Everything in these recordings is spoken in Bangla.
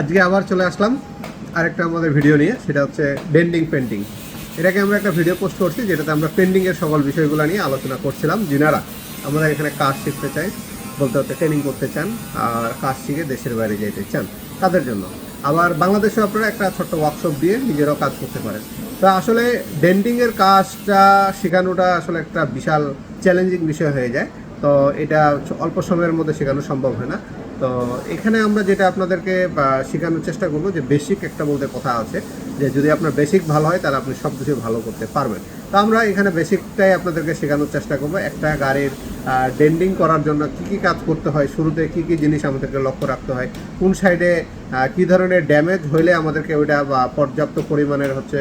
আজকে আবার চলে আসলাম আরেকটা আমাদের ভিডিও নিয়ে, সেটা হচ্ছে বেন্ডিং পেন্টিং এটাকে আমরা একটা ভিডিও পোস্ট করছি, যেটাতে আমরা পেন্ডিংয়ের সকল বিষয়গুলো নিয়ে আলোচনা করছিলাম। যিনারা আমাদের এখানে কাজ শিখতে চাই বলতে হচ্ছে ট্রেনিং করতে চান, আর কাজ শিখে দেশের বাইরে যেতে চান, তাদের জন্য। আবার বাংলাদেশেও আপনারা একটা ছোট্ট ওয়ার্কশপ দিয়ে নিজেরাও কাজ করতে পারেন। তো আসলে ডেন্টিংয়ের কাজটা শেখানোটা আসলে একটা বিশাল চ্যালেঞ্জিং বিষয় হয়ে যায়। তো এটা অল্প সময়ের মধ্যে শেখানো সম্ভব হয় না। তো এখানে আমরা যেটা আপনাদেরকে শেখানোর চেষ্টা করব যে বেসিক একটা বলতে কথা আছে, যে যদি আপনার বেসিক ভালো হয় তাহলে আপনি সব কিছু ভালো করতে পারবেন। তো আমরা এখানে বেসিকটাই আপনাদেরকে শেখানোর চেষ্টা করব। একটা গাড়ির ডেন্ডিং করার জন্য কি কি কাজ করতে হয়, শুরুতে কি কি জিনিস আমাদেরকে লক্ষ্য রাখতে হয়, কোন সাইডে কি ধরনের ড্যামেজ হলে আমাদেরকে ওইটা পর্যাপ্ত পরিমাণের হচ্ছে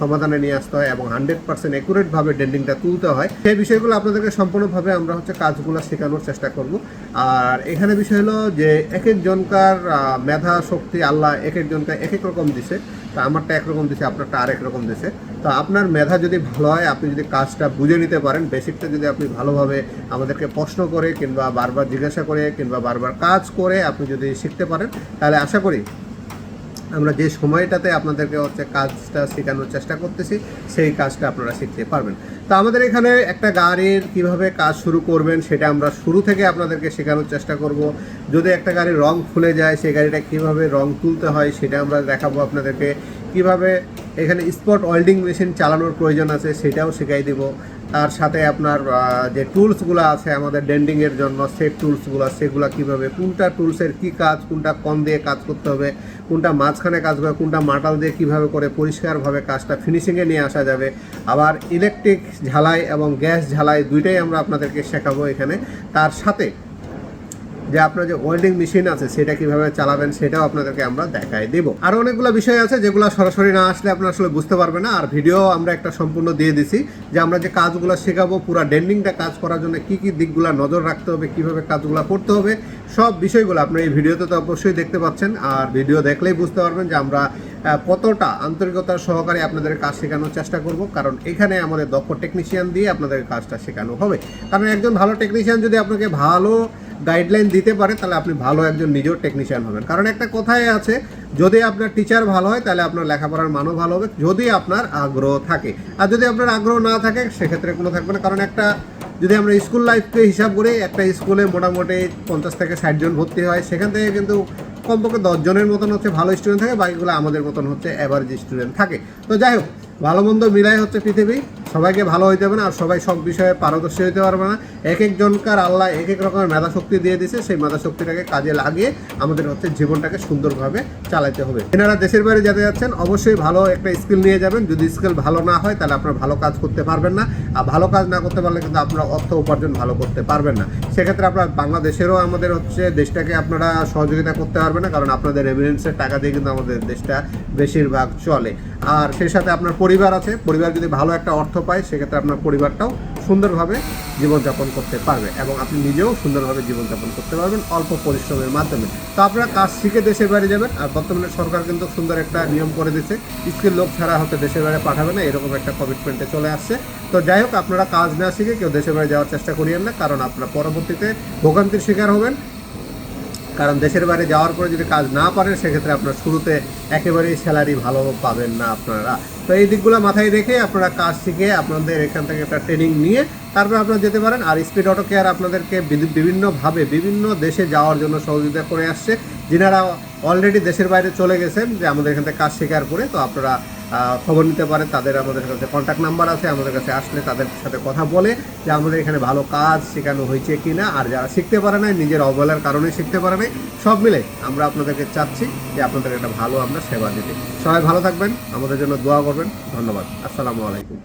সমাধানে নিয়ে আসতে হয় এবং হান্ড্রেড পার্সেন্ট একুরেটভাবে ডেন্ডিংটা তুলতে হয়। সেই বিষয়গুলো আপনাদেরকে সম্পূর্ণভাবে আমরা হচ্ছে কাজগুলো শেখানোর চেষ্টা করব। আর এখানে বিষয় হলো যে এক একজনকার মেধা, শক্তি আল্লাহ এক একজনকে এক এক রকম দিছে। তো আমারটা একরকম দিছে, আপনারটা আরেক রকম দিছে। তো আপনার মেধা যদি ভালো হয়, আপনি যদি কাজটা বুঝে নিতে পারেন, বেসিকটা যদি আপনি ভালোভাবে আমাদেরকে প্রশ্ন করে কিংবা বারবার জিজ্ঞাসা করে কিংবা বারবার কাজ করে আপনি যদি শিখতে পারেন, তাহলে আশা করি আমরা যে সময়টাতে আপনাদেরকে হচ্ছে কাজটা শেখানোর চেষ্টা করতেছি, সেই কাজটা আপনারা শিখতে পারবেন। তো আমাদের এখানে একটা গাড়ির কীভাবে কাজ শুরু করবেন, সেটা আমরা শুরু থেকে আপনাদেরকে শেখানোর চেষ্টা করব। যদি একটা গাড়ির রং খুলে যায়, সেই গাড়িটা কীভাবে রং তুলতে হয়, সেটা আমরা দেখাবো আপনাদেরকে। কীভাবে এখানে স্পট ওয়েল্ডিং মেশিন চালানোর প্রয়োজন আছে সেটাও শেখাই দিব। তার সাথে আপনার যে টুলসগুলো আছে আমাদের ডেন্ডিংয়ের জন্য সেট টুলসগুলো সেগুলো কীভাবে, কোনটা টুলসের কি কাজ, কোনটা কম দিয়ে কাজ করতে হবে, কোনটা মাঝখানে কাজ করে, কোনটা মাটাল দিয়ে কীভাবে করে পরিষ্কারভাবে কাজটা ফিনিশিংয়ে নিয়ে আসা যাবে। আবার ইলেকট্রিক ঝালাই এবং গ্যাস ঝালাই দুইটাই আমরা আপনাদেরকে শেখাবো এখানে। তার সাথে যে আপনার যে ওয়েল্ডিং মেশিন আছে, সেটা কীভাবে চালাবেন সেটাও আপনাদেরকে আমরা দেখাই দেব। আর অনেকগুলো বিষয় আছে যেগুলো সরাসরি না আসলে আপনারা আসলে বুঝতে পারবে না। আর ভিডিও আমরা একটা সম্পূর্ণ দিয়ে দিছি যে আমরা যে কাজগুলো শেখাবো, পুরো ডেন্ডিংটা কাজ করার জন্য কি কি দিকগুলো নজর রাখতে হবে, কীভাবে কাজগুলো করতে হবে, সব বিষয়গুলো আপনার এই ভিডিওতে তো অবশ্যই দেখতে পাচ্ছেন। আর ভিডিও দেখলেই বুঝতে পারবেন যে আমরা কতটা আন্তরিকতার সহকারে আপনাদের কাজ শেখানোর চেষ্টা করব? কারণ এখানে আমাদের দক্ষ টেকনিশিয়ান দিয়ে আপনাদের কাজটা শেখানো হবে। কারণ একজন ভালো টেকনিশিয়ান যদি আপনাকে ভালো গাইডলাইন দিতে পারে, তাহলে আপনি ভালো একজন নিজেও টেকনিশিয়ান হবেন। কারণ একটা কথাই আছে, যদি আপনার টিচার ভালো হয়, তাহলে আপনার লেখাপড়ার মানও ভালো হবে, যদি আপনার আগ্রহ থাকে। আর যদি আপনার আগ্রহ না থাকে, সেক্ষেত্রে কোনো থাকবে না। কারণ একটা, যদি আমরা স্কুল লাইফকে হিসাব করি, একটা স্কুলে মোটামুটি পঞ্চাশ থেকে ষাট জন ভর্তি হয়, সেখান থেকে কিন্তু কমপক্ষে দশজনের মতন হচ্ছে ভালো স্টুডেন্ট থাকে, বাকিগুলো আমাদের মতন হচ্ছে অ্যাভারেজ স্টুডেন্ট থাকে। তো যাই হোক, ভালো মন্দ মিলাই হচ্ছে পৃথিবী। সবাইকে ভালো হইতে হবে না, আর সবাই সব বিষয়ে পারদর্শী হইতে পারবে না। এক একজনকার আল্লাহ এক এক রকমের মেধা শক্তি দিয়ে দিছে, সেই মেধা শক্তিটাকে কাজে লাগিয়ে আমাদের হচ্ছে জীবনটাকে সুন্দরভাবে চালাতে হবে। এনারা দেশের বাইরে যেতে যাচ্ছেন, অবশ্যই ভালো একটা স্কিল নিয়ে যাবেন। যদি স্কিল ভালো না হয়, তাহলে আপনারা ভালো কাজ করতে পারবেন না। আর ভালো কাজ না করতে পারলে কিন্তু আপনারা অর্থ উপার্জন ভালো করতে পারবেন না। সেক্ষেত্রে আপনার বাংলাদেশেরও আমাদের হচ্ছে দেশটাকে আপনারা সহযোগিতা করতে পারবেন না, কারণ আপনাদের রেভিডেন্সের টাকা দিয়ে কিন্তু আমাদের দেশটা বেশিরভাগ চলে। আর সেই সাথে আপনার পরিবার আছে, পরিবার যদি ভালো একটা অর্থ পায়, সেক্ষেত্রে আপনার পরিবারটাও সুন্দরভাবে জীবনযাপন করতে পারবে এবং আপনি নিজেও সুন্দরভাবে জীবনযাপন করতে পারবেন অল্প পরিশ্রমের মাধ্যমে। তো আপনারা কাজ শিখে দেশের বাইরে যাবেন, আর বর্তমানে সরকার কিন্তু সুন্দর একটা নিয়ম করে দিচ্ছে স্কিল লোক ছাড়া হতে দেশের বাইরে পাঠাবে না, এরকম একটা কমিটমেন্টে চলে আসছে। তো যাই হোক, আপনারা কাজ না শিখে কেউ দেশের বাইরে যাওয়ার চেষ্টা করিয়েন না, কারণ আপনারা পরবর্তীতে ভোগান্তির শিকার হবেন। কারণ দেশের বাইরে যাওয়ার পরে যদি কাজ না পারেন, সেক্ষেত্রে আপনার শুরুতে একেবারেই স্যালারি ভালো পাবেন না আপনারা। তো এই দিকগুলো মাথায় রেখে আপনারা কাজ শিখে আপনাদের এখান থেকে একটা ট্রেনিং নিয়ে তারপরে আপনারা যেতে পারেন। আর স্পিড অটো কেয়ার আপনাদেরকে বিভিন্নভাবে বিভিন্ন দেশে যাওয়ার জন্য সহযোগিতা করে আসছে। যিনারা অলরেডি দেশের বাইরে চলে গেছেন, যে আমাদের এখান থেকে কাজ শেখার পরে, তো আপনারা খবর নিতে পারে, তাদের আমাদের কাছে কন্ট্যাক্ট নাম্বার আছে, আমাদের কাছে আসলে তাদের সাথে কথা বলে যে আমাদের এখানে ভালো কাজ শেখানো হয়েছে কি না আর যারা শিখতে পারে না নিজের অবহেলার কারণে শিখতে পারে নাই, সব মিলে আমরা আপনাদেরকে চাচ্ছি যে আপনাদের একটা ভালো আমরা সেবা দিতে। সবাই ভালো থাকবেন, আমাদের জন্য দোয়া করবেন। ধন্যবাদ। আসসালামু আলাইকুম।